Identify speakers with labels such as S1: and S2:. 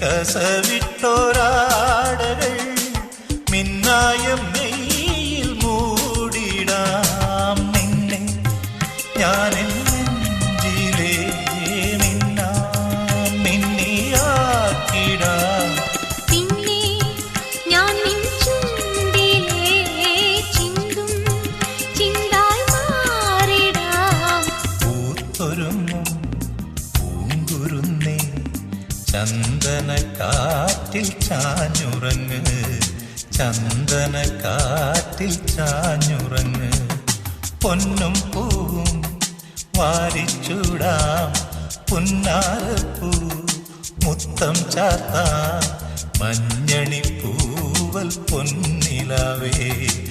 S1: കസവിട്ടോരാടകൾ മിന്നായം നെയ്യിൽ മൂടിടാം. നിന്നെ പൂത്തൊരുങ്ങും പൂങ്കുരുന്നേ ചന്ദന കാറ്റിൽ ചാഞ്ഞുറങ്ങ് ചന്ദന കാറ്റിൽ ചാഞ്ഞുറങ്ങ്. പൊന്നും പൂവും വാരിച്ചൂടാം പുന്നാരപ്പൂ മുത്തം ചാത്താം മഞ്ഞണി പൂവൽ പൊന്നിലാവേ